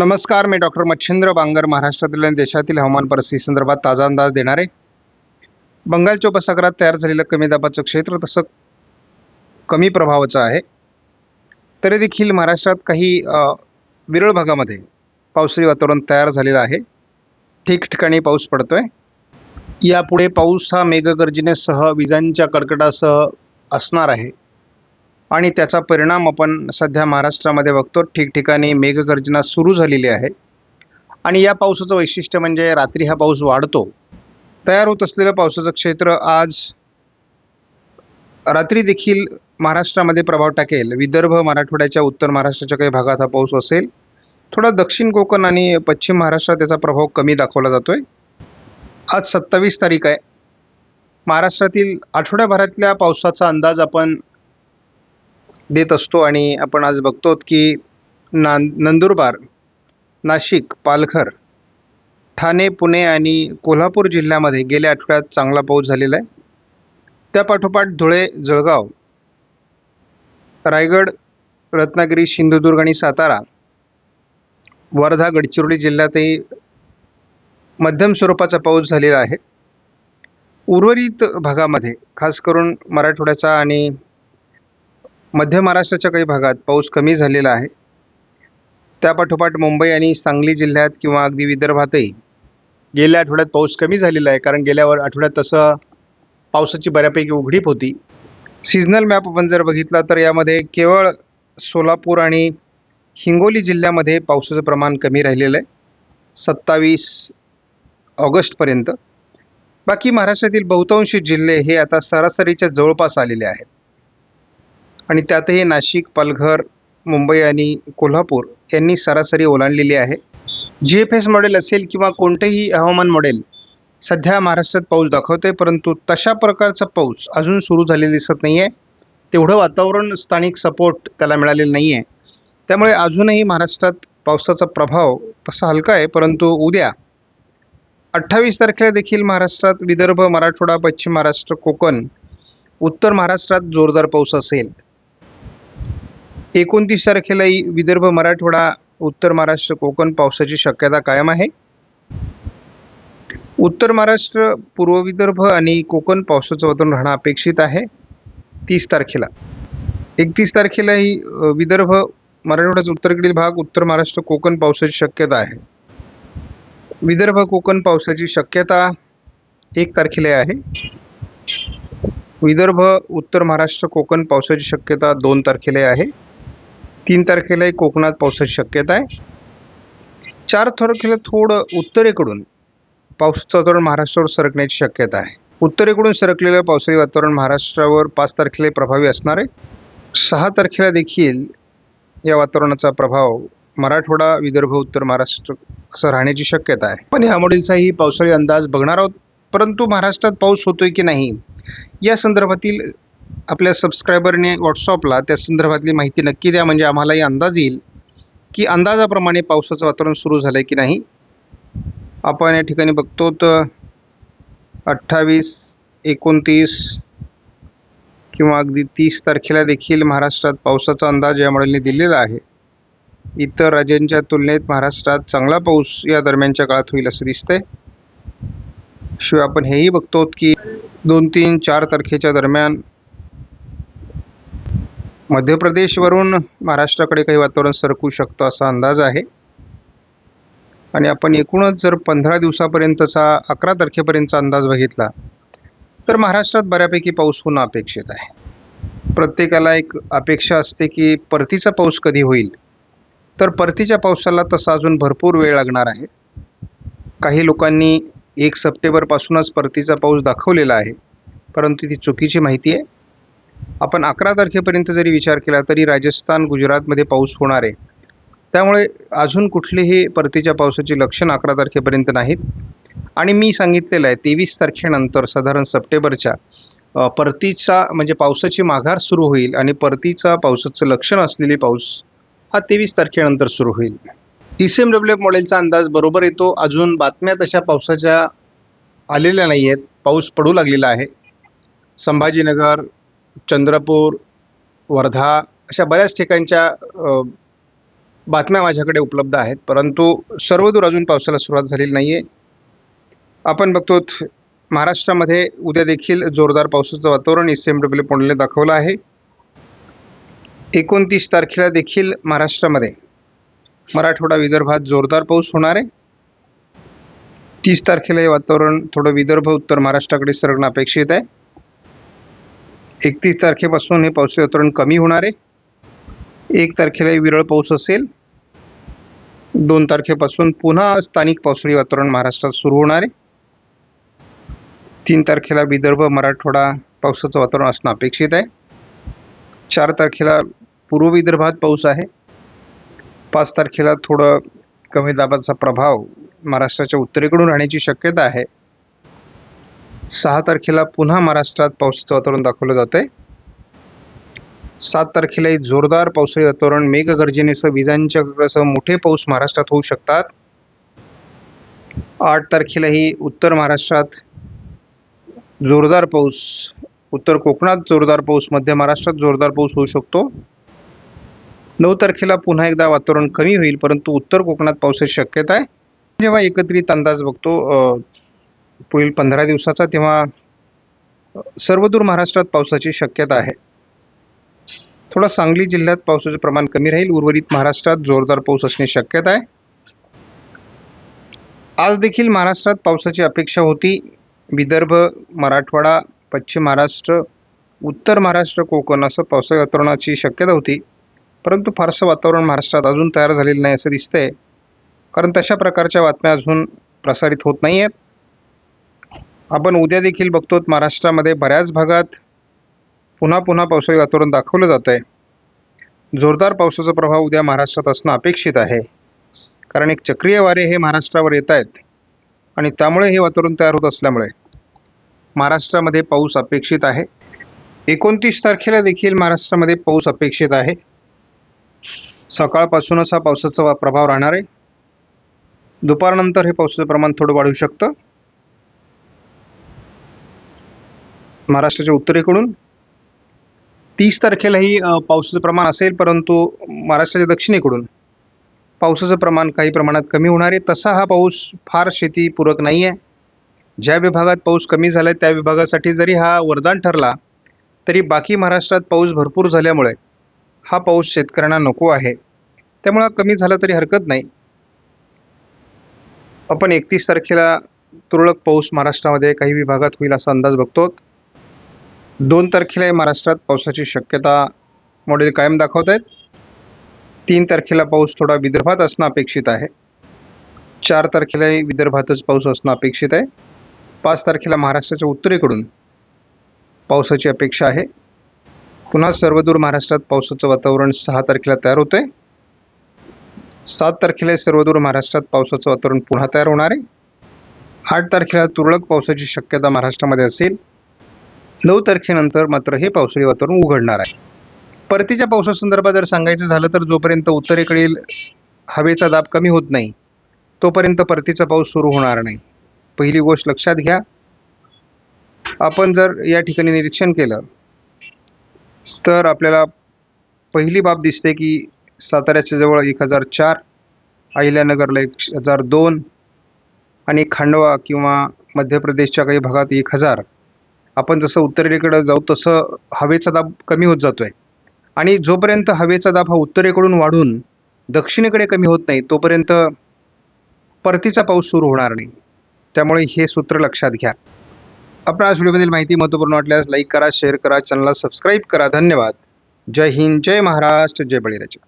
नमस्कार मी डॉक्टर मच्छिंद्र बांगर महाराष्ट्रातील आणि देशातील हवामान परिस्थिती संदर्भात ताजा अंदाज देणार. आहे बंगालच्या उपसागरात तयार झालेलं कमी दाबाचं क्षेत्र तसं कमी प्रभावाचं आहे. तरी देखील महाराष्ट्रात काही विरळ भागामध्ये पावसाळी वातावरण तयार झालेलं आहे. ठिकठिकाणी पाऊस पडतो आहे यापुढे पाऊस हा मेघगर्जनेसह विजांच्या कडकडासह असणार आहे. आणि त्याचा परिणाम आपण सध्या महाराष्ट्रामध्ये बघतो. ठिकठिकाणी मेघगर्जना सुरू झालेली आहे. आणि या पावसाचं वैशिष्ट्य म्हणजे रात्री हा पाऊस वाढतो. तयार होत असलेलं पावसाचं क्षेत्र आज रात्री देखील महाराष्ट्रामध्ये प्रभाव टाकेल. विदर्भ मराठवाड्याच्या उत्तर महाराष्ट्राच्या काही भागात हा पाऊस असेल. थोडा दक्षिण कोकण आणि पश्चिम महाराष्ट्रात त्याचा प्रभाव कमी दाखवला जातोय. आज सत्तावीस तारीख आहे. महाराष्ट्रातील आठवड्याभरातल्या पावसाचा अंदाज आपण देत असतो आणि आपण आज बघतो की नां नंदुरबार नाशिक पालघर ठाणे पुणे आणि कोल्हापूर जिल्ह्यामध्ये गेल्या आठवड्यात चांगला पाऊस झालेला आहे. त्यापाठोपाठ धुळे जळगाव रायगड रत्नागिरी सिंधुदुर्ग आणि सातारा वर्धा गडचिरोली जिल्ह्यातही मध्यम स्वरूपाचा पाऊस झालेला आहे. उर्वरित भागामध्ये खास करून मराठवाड्याचा आणि मध्य महाराष्ट्राच्या काही भागात पाऊस कमी झालेला आहे. त्यापाठोपाठ मुंबई आणि सांगली जिल्ह्यात किंवा अगदी विदर्भातही गेल्या आठवड्यात पाऊस कमी झालेला आहे. कारण गेल्या आठवड्यात तसं पावसाची बऱ्यापैकी उघडीप होती. सीझनल मॅप आपण जर बघितला तर यामध्ये केवळ सोलापूर आणि हिंगोली जिल्ह्यामध्ये पावसाचं प्रमाण कमी राहिलेलं आहे. सत्तावीस ऑगस्टपर्यंत बाकी महाराष्ट्रातील बहुतांशी जिल्हे हे आता सरासरीच्या जवळपास आलेले आहेत. आणि त्यातही नाशिक पालघर मुंबई आणि कोल्हापूर यांनी सरासरी ओलांडलेली आहे. जी एफ एस मॉडेल असेल किंवा कोणतेही हवामान मॉडेल सध्या महाराष्ट्रात पाऊस दाखवते परंतु तशा प्रकारचा पाऊस अजून सुरू झालेला दिसत नाही आहे तेवढं वातावरण स्थानिक सपोर्ट त्याला मिळालेलं नाही आहे त्यामुळे अजूनही महाराष्ट्रात पावसाचा प्रभाव तसा हलका आहे परंतु उद्या अठ्ठावीस तारखेला देखील महाराष्ट्रात विदर्भ मराठवाडा पश्चिम महाराष्ट्र कोकण उत्तर महाराष्ट्रात जोरदार पाऊस असेल. एकोणतीस तारखेलाही विदर्भ मराठवाडा उत्तर महाराष्ट्र कोकण पावसाची शक्यता कायम आहे. उत्तर महाराष्ट्र पूर्व विदर्भ आणि कोकण पावसाचं वातावरण राहणं अपेक्षित आहे. तीस तारखेला. एकतीस तारखेलाही विदर्भ मराठवाड्याचा उत्तरेकडील भाग उत्तर महाराष्ट्र कोकण पावसाची शक्यता आहे. विदर्भ कोकण पावसाची शक्यता एक तारखेला आहे. विदर्भ उत्तर महाराष्ट्र कोकण पावसाची शक्यता दोन तारखेला आहे. तीन तारखेलाही कोकणात पावसाची शक्यता आहे. चार तारखेला थोडं उत्तरेकडून पावसाचं वातावरण महाराष्ट्रावर सरकण्याची शक्यता आहे. उत्तरेकडून सरकलेलं पावसाळी वातावरण महाराष्ट्रावर पाच तारखेला प्रभावी असणार आहे. सहा तारखेला देखील या वातावरणाचा प्रभाव मराठवाडा विदर्भ उत्तर महाराष्ट्र असं राहण्याची शक्यता आहे. पण या मॉडेलचाही पावसाळी अंदाज बघणार आहोत. परंतु महाराष्ट्रात पाऊस होतोय की नाही या संदर्भातील आपल्या सबस्क्रायबरने व्हॉट्सअपला त्या संदर्भातली माहिती नक्की द्या. म्हणजे आम्हालाही अंदाज येईल की अंदाजाप्रमाणे पावसाचं वातावरण सुरू झालं आहे की नाही. आपण या ठिकाणी बघतो तर अठ्ठावीस एकोणतीस किंवा अगदी तीस तारखेला देखील महाराष्ट्रात पावसाचा अंदाज या मॉडेलने दिलेला आहे. इतर राज्यांच्या तुलनेत महाराष्ट्रात चांगला पाऊस या दरम्यानच्या काळात होईल असं दिसतंय. शिवाय आपण हेही बघतो की दोन तीन चार तारखेच्या दरम्यान मध्य प्रदेशवरून महाराष्ट्राकडे काही वातावरण सरकू शकतं असा अंदाज आहे. आणि आपण एकूणच जर पंधरा दिवसापर्यंतचा अकरा तारखेपर्यंतचा अंदाज बघितला तर महाराष्ट्रात बऱ्यापैकी पाऊस होणं अपेक्षित आहे. प्रत्येकाला एक अपेक्षा असते की परतीचा पाऊस कधी होईल? तर परतीच्या पावसाला तसा अजून भरपूर वेळ लागणार आहे. काही लोकांनी एक सप्टेंबरपासूनच परतीचा पाऊस दाखवलेला आहे परंतु ती चुकीची माहिती आहे. आपण अकरा तारखेपर्यंत जरी विचार केला तरी राजस्थान गुजरातमध्ये पाऊस होणार आहे. त्यामुळे अजून कुठलीही परतीच्या पावसाची लक्षणं अकरा तारखेपर्यंत नाहीत. आणि मी सांगितलेलं आहे तेवीस तारखेनंतर साधारण सप्टेंबरच्या परतीचा म्हणजे पावसाची माघार सुरू होईल आणि परतीचा पावसाचं लक्षण असलेली पाऊस हा तेवीस तारखेनंतर सुरू होईल. T C M W F मॉडेलचा अंदाज बरोबर येतो. अजून बातम्या तशा पावसाच्या आलेल्या नाही आहेत पाऊस पडू लागलेला आहे. संभाजीनगर चंद्रपूर वर्धा अशा बऱ्याच ठिकाणच्या बातम्या माझ्याकडे उपलब्ध आहेत. परंतु सर्वदूर अजून पावसाला सुरुवात झालेली नाही आहे आपण बघतो महाराष्ट्रामध्ये उद्या देखील जोरदार पावसाचं वातावरण एस एम डब्ल्यू पुण्याने दाखवलं आहे. एकोणतीस तारखेला देखील महाराष्ट्रामध्ये मराठवाडा विदर्भात जोरदार पाऊस होणार आहे. तीस तारखेला हे वातावरण थोडं विदर्भ उत्तर महाराष्ट्राकडे सरकणं अपेक्षित आहे. एकतीस तारखेपासून हे पावसाचे वातावरण कमी होणार आहे. एक तारखेला विरळ पाऊस असेल. दोन तारखेपासून पुन्हा स्थानिक पावसाळी वातावरण महाराष्ट्रात सुरू होणार आहे. तीन तारखेला विदर्भ मराठवाडा पावसाचं वातावरण असणं अपेक्षित आहे. चार तारखेला पूर्व विदर्भात पाऊस आहे. पाच तारखेला थोडं कमी दाबाचा प्रभाव महाराष्ट्राच्या उत्तरेकडून राहण्याची शक्यता आहे. सहा तारखेला पुन्हा महाराष्ट्रात पावसाचं वातावरण दाखवलं जात आहे सात तारखेलाही जोरदार पावसाळी वातावरण मेघगर्जनेसह विजांच्या मोठे पाऊस महाराष्ट्रात होऊ शकतात. आठ तारखेलाही उत्तर महाराष्ट्रात जोरदार पाऊस उत्तर कोकणात जोरदार पाऊस मध्य महाराष्ट्रात जोरदार पाऊस होऊ शकतो. नऊ तारखेला पुन्हा एकदा वातावरण कमी होईल परंतु उत्तर कोकणात पावसाची शक्यता आहे. जेव्हा एकत्रित अंदाज बघतो पुढील पंधरा दिवसाचा तेव्हा सर्वदूर महाराष्ट्रात पावसाची शक्यता आहे. थोडा सांगली जिल्ह्यात पावसाचे प्रमाण कमी राहील. उर्वरित महाराष्ट्रात जोरदार पाऊस असण्याची शक्यता आहे. आज देखील महाराष्ट्रात पावसाची अपेक्षा होती. विदर्भ मराठवाडा पश्चिम महाराष्ट्र उत्तर महाराष्ट्र कोकण असं पावसाळी वातावरणाची शक्यता होती. परंतु फारसं वातावरण महाराष्ट्रात अजून तयार झालेलं नाही असं दिसतंय. कारण तशा प्रकारच्या बातम्या अजून प्रसारित होत नाही आहेत आपण उद्या देखील बघतो महाराष्ट्रामध्ये बऱ्याच भागात पुन्हा पुन्हा पावसाळी वातावरण दाखवलं जात आहे. जोरदार पावसाचा प्रभाव उद्या महाराष्ट्रात असणं अपेक्षित आहे. कारण एक चक्रीय वारे हे महाराष्ट्रावर येत आहेत आणि त्यामुळे हे वातावरण तयार होत असल्यामुळे महाराष्ट्रामध्ये पाऊस अपेक्षित आहे. एकोणतीस तारखेला देखील महाराष्ट्रामध्ये पाऊस अपेक्षित आहे. सकाळपासूनच हा पावसाचा प्रभाव राहणार आहे. दुपारनंतर हे पावसाचं प्रमाण थोडं वाढू शकतं. महाराष्ट्राच्या उत्तरेकडून. तीस तारखेलाही पावसाचं प्रमाण असेल परंतु महाराष्ट्राच्या दक्षिणेकडून पावसाचं प्रमाण काही प्रमाणात कमी होणार आहे. तसा हा पाऊस फार शेतीपूरक नाही आहे ज्या विभागात पाऊस कमी झाला आहे त्या विभागासाठी जरी हा वरदान ठरला तरी बाकी महाराष्ट्रात पाऊस भरपूर झाल्यामुळे हा पाऊस शेतकऱ्यांना नको आहे. त्यामुळं कमी झाला तरी हरकत नाही. आपण एकतीस तारखेला तुरळक पाऊस महाराष्ट्रामध्ये काही विभागात होईल असा अंदाज बघतो. दोन तारखेला महाराष्ट्रात पावसाची शक्यता मॉडेल कायम दाखवत आहेत. तीन तारखेला पाऊस थोडा विदर्भात असणं अपेक्षित आहे. चार तारखेलाही विदर्भातच पाऊस असणं अपेक्षित आहे. पाच तारखेला महाराष्ट्राच्या उत्तरेकडून पावसाची अपेक्षा आहे. पुन्हा सर्वदूर महाराष्ट्रात पावसाचं वातावरण सहा तारखेला तयार होतं आहे सात तारखेला सर्वदूर महाराष्ट्रात पावसाचं वातावरण पुन्हा तयार होणार आहे. आठ तारखेला तुरळक पावसाची शक्यता महाराष्ट्रामध्ये असेल. नऊ तारखेनंतर मात्र हे पावसाळी वातावरण उघडणार आहे. परतीच्या पावसासंदर्भात जर सांगायचं झालं तर जोपर्यंत उत्तरेकडील हवेचा दाब कमी होत नाही तोपर्यंत परतीचा पाऊस सुरू होणार नाही. पहिली गोष्ट लक्षात घ्या. आपण जर या ठिकाणी निरीक्षण केलं तर आपल्याला पहिली बाब दिसते की साताऱ्याच्या जवळ एक हजार चार अहिल्यानगरला एक हजार दोन आणि खांडवा किंवा मध्य प्रदेशच्या काही भागात एक हजार. आपण जसं उत्तरेकडे जाऊ तसं हवेचा दाब कमी होत जातो आहे आणि जोपर्यंत हवेचा दाब हा उत्तरेकडून वाढून दक्षिणेकडे कमी होत नाही तोपर्यंत परतीचा पाऊस सुरू होणार नाही. त्यामुळे हे सूत्र लक्षात घ्या. आपण आज व्हिडिओमधील माहिती महत्त्वपूर्ण वाटल्यास लाईक करा शेअर करा चॅनलला सबस्क्राईब करा. धन्यवाद. जय हिंद जय महाराष्ट्र जय बळीराजा.